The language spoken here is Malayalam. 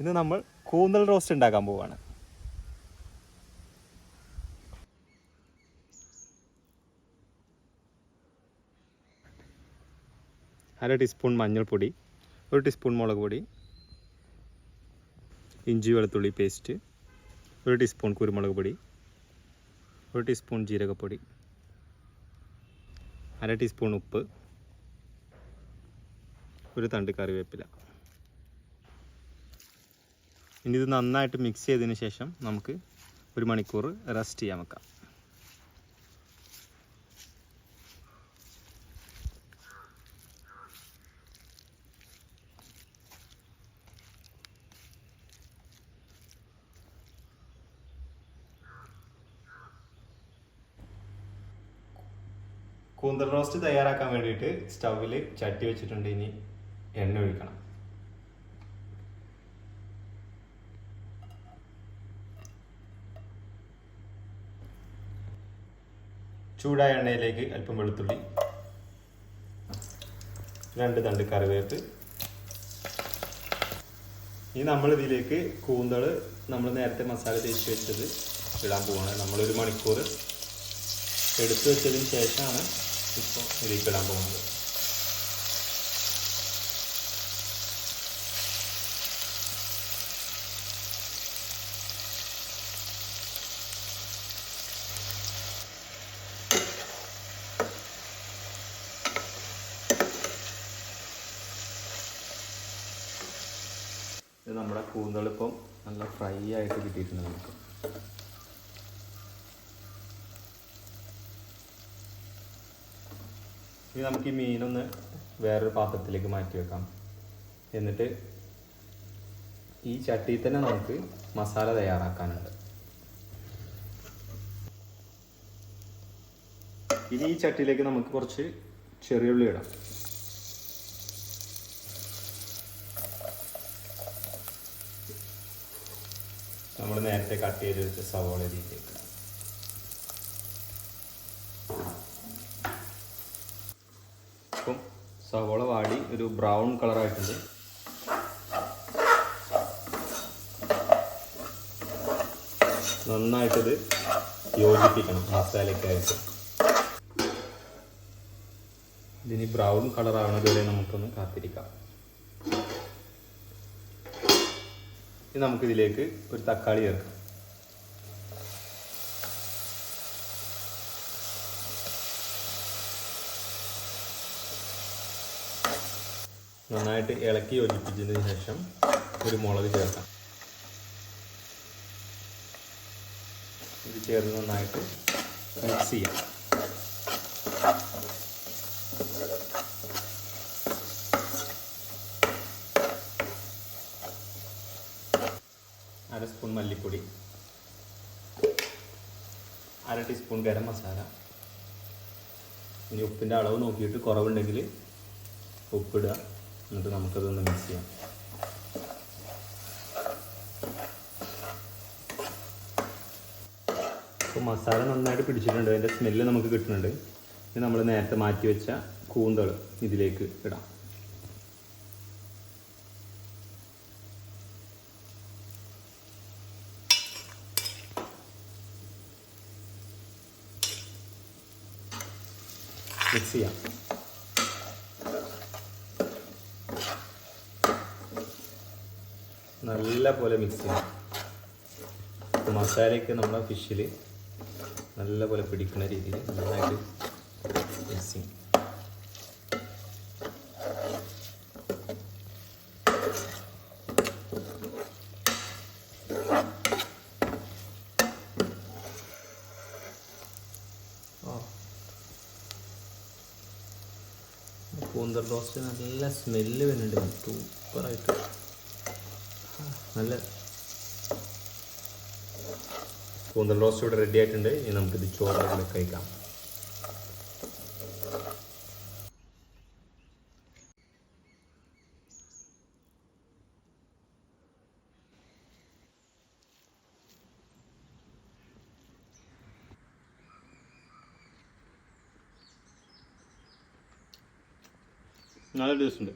ഇന്ന് നമ്മൾ കൂന്തൽ റോസ്റ്റ് ഉണ്ടാക്കാൻ പോവാണ്. അര ടീസ്പൂൺ മഞ്ഞൾപ്പൊടി ഒരു ടീസ്പൂൺ മുളക് പൊടി ഇഞ്ചി വെളുത്തുള്ളി പേസ്റ്റ് ഒരു ടീസ്പൂൺ കുരുമുളക് പൊടി ഒരു ടീസ്പൂൺ ജീരകപ്പൊടി അര ടീസ്പൂൺ ഉപ്പ് ഒരു തണ്ട് കറിവേപ്പില. ഇനി ഇത് നന്നായിട്ട് മിക്സ് ചെയ്തതിന് ശേഷം നമുക്ക് ഒരു മണിക്കൂർ റെസ്റ്റ് ചെയ്യാൻ വെക്കാം. കൂന്തൽ റോസ്റ്റ് തയ്യാറാക്കാൻ വേണ്ടിയിട്ട് സ്റ്റൗവിൽ ചട്ടി വെച്ചിട്ടുണ്ട്. ഇനി എണ്ണ ഒഴിക്കണം. ചൂടായ എണ്ണയിലേക്ക് അല്പം വെളുത്തുള്ളി രണ്ട് തണ്ട് കറിവേപ്പ്. ഇനി നമ്മൾ ഇതിലേക്ക് കൂന്തൾ നമ്മൾ നേരത്തെ മസാല തേച്ച് വെച്ചത് ഇടാൻ പോവാണ്. നമ്മളൊരു മണിക്കൂർ എടുത്തു വെച്ചതിന് ശേഷമാണ് ഇപ്പോൾ ഇതിലേക്ക് ഇടാൻ പോകുന്നത്. ഇത് നമ്മുടെ കൂന്തളിപ്പം നല്ല ഫ്രൈ ആയിട്ട് കിട്ടിയിട്ടുണ്ട് നമുക്ക്. ഇനി നമുക്ക് ഈ മീനൊന്ന് വേറൊരു പാത്രത്തിലേക്ക് മാറ്റി വെക്കാം. എന്നിട്ട് ഈ ചട്ടിയിൽ തന്നെ നമുക്ക് മസാല തയ്യാറാക്കാനുണ്ട്. ഇനി ഈ ചട്ടിയിലേക്ക് നമുക്ക് കുറച്ച് ചെറിയുള്ളി ഇടാം. നമ്മൾ നേരത്തെ കട്ട് ചെയ്ത് വെച്ച സവോള ഇതിലേക്ക് അപ്പം സവോള വാടി ഒരു ബ്രൗൺ കളറായിട്ടുണ്ട്. നന്നായിട്ടത് യോജിപ്പിക്കണം മസാലയ്ക്കായിട്ട് ഇതിന് ബ്രൗൺ കളർ ആവണതുവരെ നമുക്കൊന്ന് കാത്തിരിക്കാം. ഇനി നമുക്കിതിലേക്ക് ഒരു തക്കാളി ചേർക്കാം. നന്നായിട്ട് ഇളക്കി യോജിപ്പിച്ചതിന് ശേഷം ഒരു മുളക് ചേർക്കാം. ഇത് ചേർന്ന് നന്നായിട്ട് മിക്സ് ചെയ്യാം. സ്പൂൺ മല്ലിപ്പൊടി അര ടീസ്പൂൺ ഗരം മസാല ഇനി ഉപ്പിന്റെ അളവ് നോക്കിയിട്ട് കുറവുണ്ടെങ്കിൽ ഉപ്പിടുക. എന്നിട്ട് നമുക്കതൊന്ന് മിക്സ് ചെയ്യാം. അപ്പോൾ മസാല നന്നായിട്ട് പിടിച്ചിട്ടുണ്ട്. അതിന്റെ സ്മെല്ല് നമുക്ക് കിട്ടുന്നുണ്ട്. ഇനി നമ്മൾ നേരത്തെ മാറ്റി വെച്ച കൂന്തൾ ഇതിലേക്ക് ഇടാം. മിക്സ് ചെയ്യാം നല്ല പോലെ മിക്സ് ചെയ്യാം. അപ്പോൾ മസാലയൊക്കെ നമ്മുടെ ഫിഷിൽ നല്ല പോലെ പിടിക്കുന്ന രീതിയിൽ നന്നായിട്ട് മിക്സ് ചെയ്യും. കൂന്തൽ റോസ്റ്റ് നല്ല സ്മെല്ല് വരുന്നുണ്ട്. സൂപ്പറായിട്ട്. നല്ല കൂന്തൽ റോസ്റ്റ് ഇവിടെ റെഡി ആയിട്ടുണ്ട്. ഇനി നമുക്കിത് ചോറ് കഴിക്കാം. ないですんで